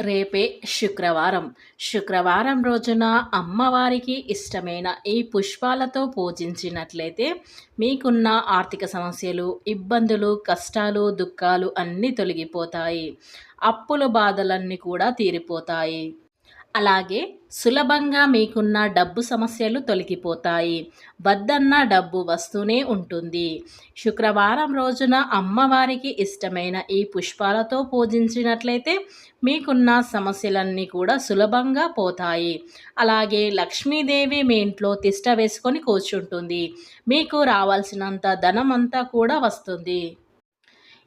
రేపే శుక్రవారం. శుక్రవారం రోజున అమ్మవారికి ఇష్టమైన ఈ పుష్పాలతో పూజించినట్లయితే మీకున్న ఆర్థిక సమస్యలు ఇబ్బందులు కష్టాలు దుఃఖాలు అన్నీ తొలగిపోతాయి. అప్పుల బాధలన్నీ కూడా తీరిపోతాయి. అలాగే సులభంగా మీకున్న డబ్బు సమస్యలు తొలగిపోతాయి. వద్దన్న డబ్బు వస్తూనే ఉంటుంది. శుక్రవారం రోజున అమ్మవారికి ఇష్టమైన ఈ పుష్పాలతో పూజించినట్లయితే మీకున్న సమస్యలన్నీ కూడా సులభంగా పోతాయి. అలాగే లక్ష్మీదేవి మీ ఇంట్లో తిష్ట వేసుకొని కూర్చుంటుంది. మీకు రావాల్సినంత ధనం అంతా కూడా వస్తుంది.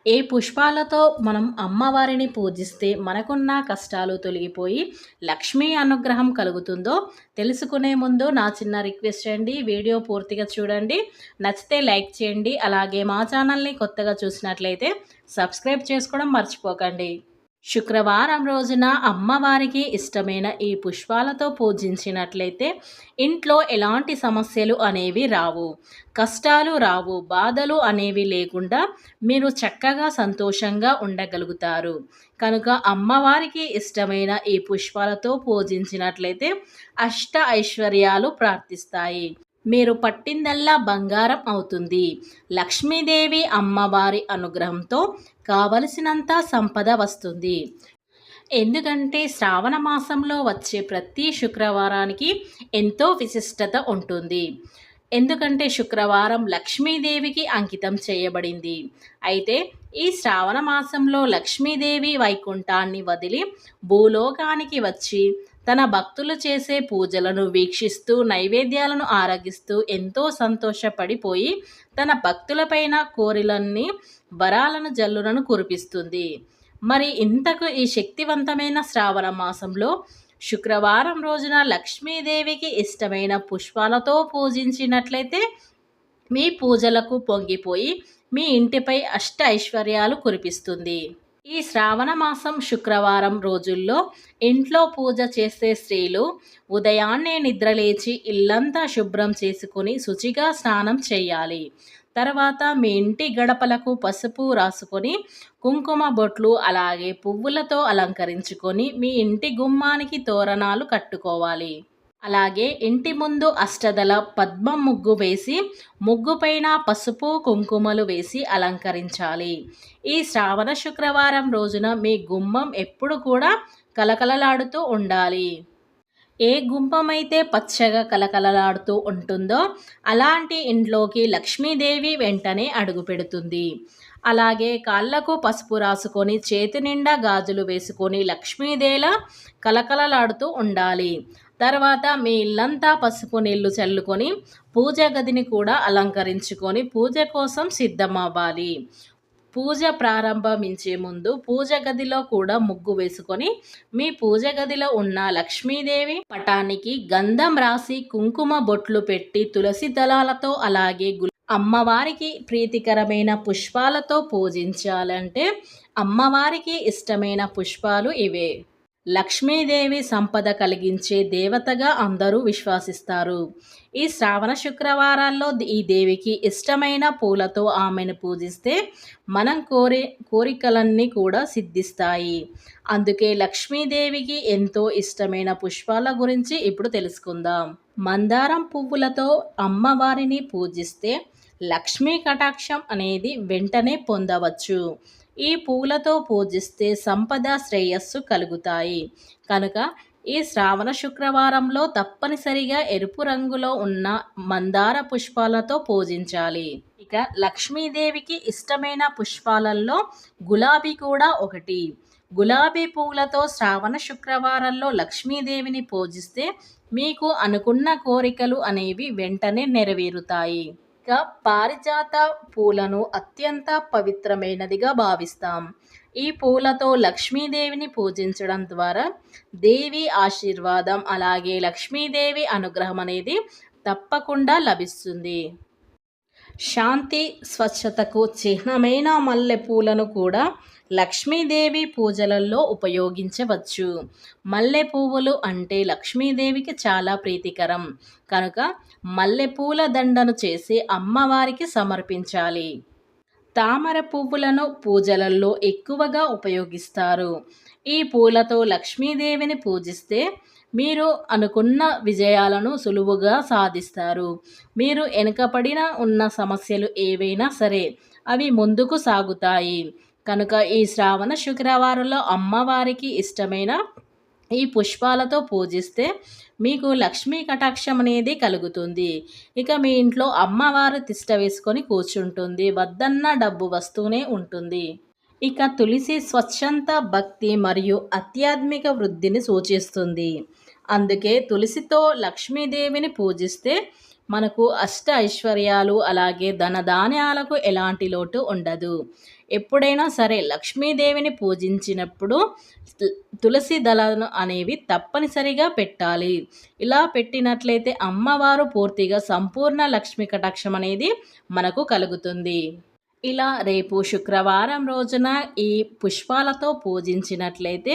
ఏ పుష్పాలతో మనం అమ్మవారిని పూజిస్తే మనకున్న కష్టాలు తొలగిపోయి లక్ష్మీ అనుగ్రహం కలుగుతుందో తెలుసుకునే ముందు నా చిన్న రిక్వెస్ట్ అండి. వీడియో పూర్తిగా చూడండి. నచ్చితే లైక్ చేయండి. అలాగే మా ఛానల్ని కొత్తగా చూసినట్లయితే సబ్స్క్రైబ్ చేసుకోవడం మర్చిపోకండి. శుక్రవారం రోజున అమ్మవారికి ఇష్టమైన ఈ పుష్పాలతో పూజించినట్లయితే ఇంట్లో ఎలాంటి సమస్యలు అనేవి రావు కష్టాలు రావు బాధలు అనేవి లేకుండా మీరు చక్కగా సంతోషంగా ఉండగలుగుతారు. కనుక అమ్మవారికి ఇష్టమైన ఈ పుష్పాలతో పూజించినట్లయితే అష్ట ఐశ్వర్యాలు ప్రార్థిస్తాయి మీరు పట్టిందల్లా బంగారం అవుతుంది. లక్ష్మీదేవి అమ్మవారి అనుగ్రహంతో కావలసినంత సంపద వస్తుంది. ఎందుకంటే శ్రావణ మాసంలో వచ్చే ప్రతి శుక్రవారానికి ఎంతో విశిష్టత ఉంటుంది. ఎందుకంటే శుక్రవారం లక్ష్మీదేవికి అంకితం చేయబడింది. అయితే ఈ శ్రావణ మాసంలో లక్ష్మీదేవి వైకుంఠాన్ని వదిలి భూలోకానికి వచ్చి తన భక్తులు చేసే పూజలను వీక్షిస్తూ నైవేద్యాలను ఆరగిస్తూ ఎంతో సంతోషపడిపోయి తన భక్తులపైన కోరిలన్నీ వరాలను జల్లులను కురిపిస్తుంది. మరి ఇంతకు ఈ శక్తివంతమైన శ్రావణ మాసంలో శుక్రవారం రోజున లక్ష్మీదేవికి ఇష్టమైన పుష్పాలతో పూజించినట్లయితే మీ పూజలకు పొంగిపోయి మీ ఇంటిపై అష్ట ఐశ్వర్యాలు కురిపిస్తుంది. ఈ శ్రావణ మాసం శుక్రవారం రోజుల్లో ఇంట్లో పూజ చేసే స్త్రీలు ఉదయాన్నే నిద్రలేచి ఇల్లంతా శుభ్రం చేసుకుని శుచిగా స్నానం చేయాలి. తర్వాత మీ ఇంటి గడపలకు పసుపు రాసుకొని కుంకుమ బొట్లు అలాగే పువ్వులతో అలంకరించుకొని మీ ఇంటి గుమ్మానికి తోరణాలు కట్టుకోవాలి. అలాగే ఇంటి ముందు అష్టదల పద్మం ముగ్గు వేసి ముగ్గుపైన పసుపు కుంకుమలు వేసి అలంకరించాలి. ఈ శ్రావణ శుక్రవారం రోజున మీ గుమ్మం ఎప్పుడు కూడా కలకలలాడుతూ ఉండాలి. ఏ గుంపమైతే పచ్చగా కలకలలాడుతూ ఉంటుందో అలాంటి ఇంట్లోకి లక్ష్మీదేవి వెంటనే అడుగుపెడుతుంది అలాగే కాళ్ళకు పసుపు రాసుకొని చేతి నిండా గాజులు వేసుకొని లక్ష్మీదేల కలకలలాడుతూ ఉండాలి. తర్వాత మీ ఇల్లంతా పసుపు నీళ్ళు చల్లుకొని పూజ గదిని కూడా అలంకరించుకొని పూజ కోసం సిద్ధమవ్వాలి. పూజ ప్రారంభించే ముందు పూజ గదిలో కూడా ముగ్గు వేసుకొని మీ పూజ గదిలో ఉన్న లక్ష్మీదేవి పటానికి గంధం రాసి కుంకుమ బొట్లు పెట్టి తులసి దళాలతో అలాగే అమ్మవారికి ప్రీతికరమైన పుష్పాలతో పూజించాలంటే అమ్మవారికి ఇష్టమైన పుష్పాలు ఇవే. లక్ష్మీదేవి సంపద కలిగించే దేవతగా అందరూ విశ్వసిస్తారు. ఈ శ్రావణ శుక్రవారాల్లో ఈ దేవికి ఇష్టమైన పూలతో ఆమెను పూజిస్తే మనం కోరి కోరికలన్నీ కూడా సిద్ధిస్తాయి. అందుకే లక్ష్మీదేవికి ఎంతో ఇష్టమైన పుష్పాల గురించి ఇప్పుడు తెలుసుకుందాం. మందారం పువ్వులతో అమ్మవారిని పూజిస్తే లక్ష్మీ కటాక్షం అనేది వెంటనే పొందవచ్చు. ఈ పూలతో పూజిస్తే సంపద శ్రేయస్సు కలుగుతాయి. కనుక ఈ శ్రావణ శుక్రవారంలో తప్పనిసరిగా ఎరుపు రంగులో ఉన్న మందార పుష్పాలతో పూజించాలి. ఇక లక్ష్మీదేవికి ఇష్టమైన పుష్పాలలో గులాబీ కూడా ఒకటి. గులాబీ పువ్వులతో శ్రావణ శుక్రవారంలో లక్ష్మీదేవిని పూజిస్తే మీకు అనుకున్న కోరికలు అనేవి వెంటనే నెరవేరుతాయి. ఇక పారిజాత పూలను అత్యంత పవిత్రమైనదిగా భావిస్తాం. ఈ పూలతో లక్ష్మీదేవిని పూజించడం ద్వారా దేవి ఆశీర్వాదం అలాగే లక్ష్మీదేవి అనుగ్రహం అనేది తప్పకుండా లభిస్తుంది. శాంతి స్వచ్ఛతకు చిహ్నమైన మల్లె పూలను కూడా లక్ష్మీదేవి పూజలలో ఉపయోగించవచ్చు. మల్లె పువ్వులు అంటే లక్ష్మీదేవికి చాలా ప్రీతికరం. కనుక మల్లెపూల దండను చేసి అమ్మవారికి సమర్పించాలి. తామర పువ్వులను పూజలలో ఎక్కువగా ఉపయోగిస్తారు. ఈ పూలతో లక్ష్మీదేవిని పూజిస్తే మీరు అనుకున్న విజయాలను సులువుగా సాధిస్తారు. మీరు వెనుకపడిన ఉన్న సమస్యలు ఏవైనా సరే అవి ముందుకు సాగుతాయి. కనుక ఈ శ్రావణ శుక్రవారంలో అమ్మవారికి ఇష్టమైన ఈ పుష్పాలతో పూజిస్తే మీకు లక్ష్మీ కటాక్షం అనేది కలుగుతుంది. ఇక మీ ఇంట్లో అమ్మవారు తిష్ట వేసుకొని కూర్చుంటుంది. వద్దన్న డబ్బు వస్తూనే ఉంటుంది. ఇక తులసి స్వచ్ఛంత భక్తి మరియు ఆధ్యాత్మిక వృద్ధిని సూచిస్తుంది. అందుకే తులసితో లక్ష్మీదేవిని పూజిస్తే మనకు అష్ట ఐశ్వర్యాలు అలాగే ధనధాన్యాలకు ఎలాంటి లోటు ఉండదు. ఎప్పుడైనా సరే లక్ష్మీదేవిని పూజించినప్పుడు తులసి దళాలను అనేవి తప్పనిసరిగా పెట్టాలి. ఇలా పెట్టినట్లయితే అమ్మవారు పూర్తిగా సంపూర్ణ లక్ష్మీ కటాక్షం అనేది మనకు కలుగుతుంది. ఇలా రేపు శుక్రవారం రోజున ఈ పుష్పాలతో పూజించినట్లయితే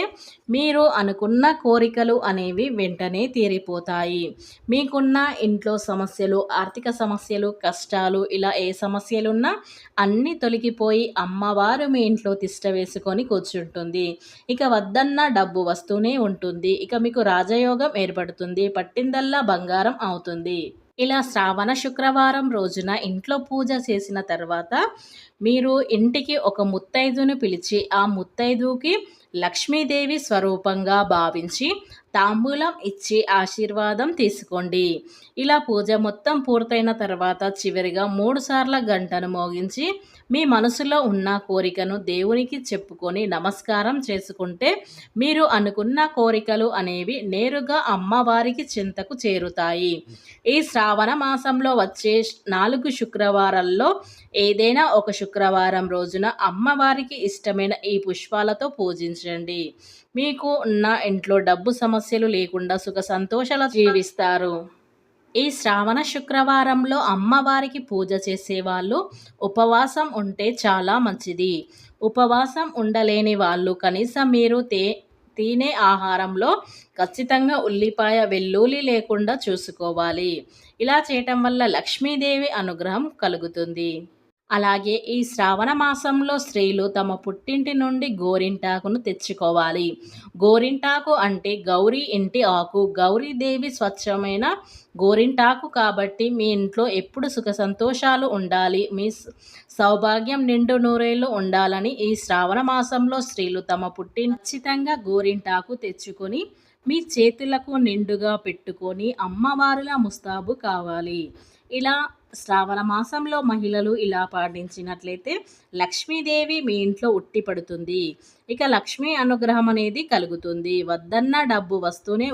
మీరు అనుకున్న కోరికలు అనేవి వెంటనే తీరిపోతాయి. మీకున్న ఇంట్లో సమస్యలు ఆర్థిక సమస్యలు కష్టాలు ఇలా ఏ సమస్యలున్నా అన్నీ తొలగిపోయి అమ్మవారు మీ ఇంట్లో తిష్ట వేసుకొని కూర్చుంటుంది. ఇక వద్దన్న డబ్బు వస్తూనే ఉంటుంది. ఇక మీకు రాజయోగం ఏర్పడుతుంది. పట్టిందల్లా బంగారం అవుతుంది. ఇలా శ్రావణ శుక్రవారం రోజున ఇంట్లో పూజ చేసిన తర్వాత మీరు ఇంటికి ఒక ముత్తైదును పిలిచి ఆ ముత్తైదుకి లక్ష్మీదేవి స్వరూపంగా భావించి తాంబూలం ఇచ్చి ఆశీర్వాదం తీసుకోండి. ఇలా పూజ మొత్తం పూర్తయిన తర్వాత చివరిగా మూడు సార్ల గంటను మోగించి మీ మనసులో ఉన్న కోరికను దేవునికి చెప్పుకొని నమస్కారం చేసుకుంటే మీరు అనుకున్న కోరికలు అనేవి నేరుగా అమ్మవారికి చింతకు చేరుతాయి. ఈ శ్రావణ మాసంలో వచ్చే నాలుగు శుక్రవారాల్లో ఏదైనా ఒక శుక్రవారం రోజున అమ్మవారికి ఇష్టమైన ఈ పుష్పాలతో పూజించండి. మీకు ఉన్న ఇంట్లో డబ్బు సమస్యలు లేకుండా సుఖ సంతోషాలు జీవిస్తారు. ఈ శ్రావణ శుక్రవారంలో అమ్మవారికి పూజ చేసేవాళ్ళు ఉపవాసం ఉంటే చాలా మంచిది. ఉపవాసం ఉండలేని వాళ్ళు కనీసం మీరు తే తినే ఆహారంలో ఖచ్చితంగా ఉల్లిపాయ వెల్లుల్లి లేకుండా చూసుకోవాలి. ఇలా చేయటం వల్ల లక్ష్మీదేవి అనుగ్రహం కలుగుతుంది. అలాగే ఈ శ్రావణ మాసంలో స్త్రీలు తమ పుట్టింటి నుండి గోరింటాకును తెచ్చుకోవాలి. గోరింటాకు అంటే గౌరీ ఇంటి ఆకు. గౌరీదేవి స్వచ్ఛమైన గోరింటాకు కాబట్టి మీ ఇంట్లో ఎప్పుడు సుఖ సంతోషాలు ఉండాలి. మీ సౌభాగ్యం నిండు నూరేళ్ళు ఉండాలని ఈ శ్రావణ మాసంలో స్త్రీలు తమ పుట్టి ఖచ్చితంగా గోరింటాకు తెచ్చుకొని మీ చేతులకు నిండుగా పెట్టుకొని అమ్మవారిలా ముస్తాబు కావాలి. ఇలా శ్రావణ మాసంలో మహిళలు ఇలా పాటించినట్లయితే లక్ష్మీదేవి మీ ఇంట్లో ఉట్టి పడుతుంది ఇక లక్ష్మీ అనుగ్రహం అనేది కలుగుతుంది. వద్దన్న డబ్బు వస్తూనే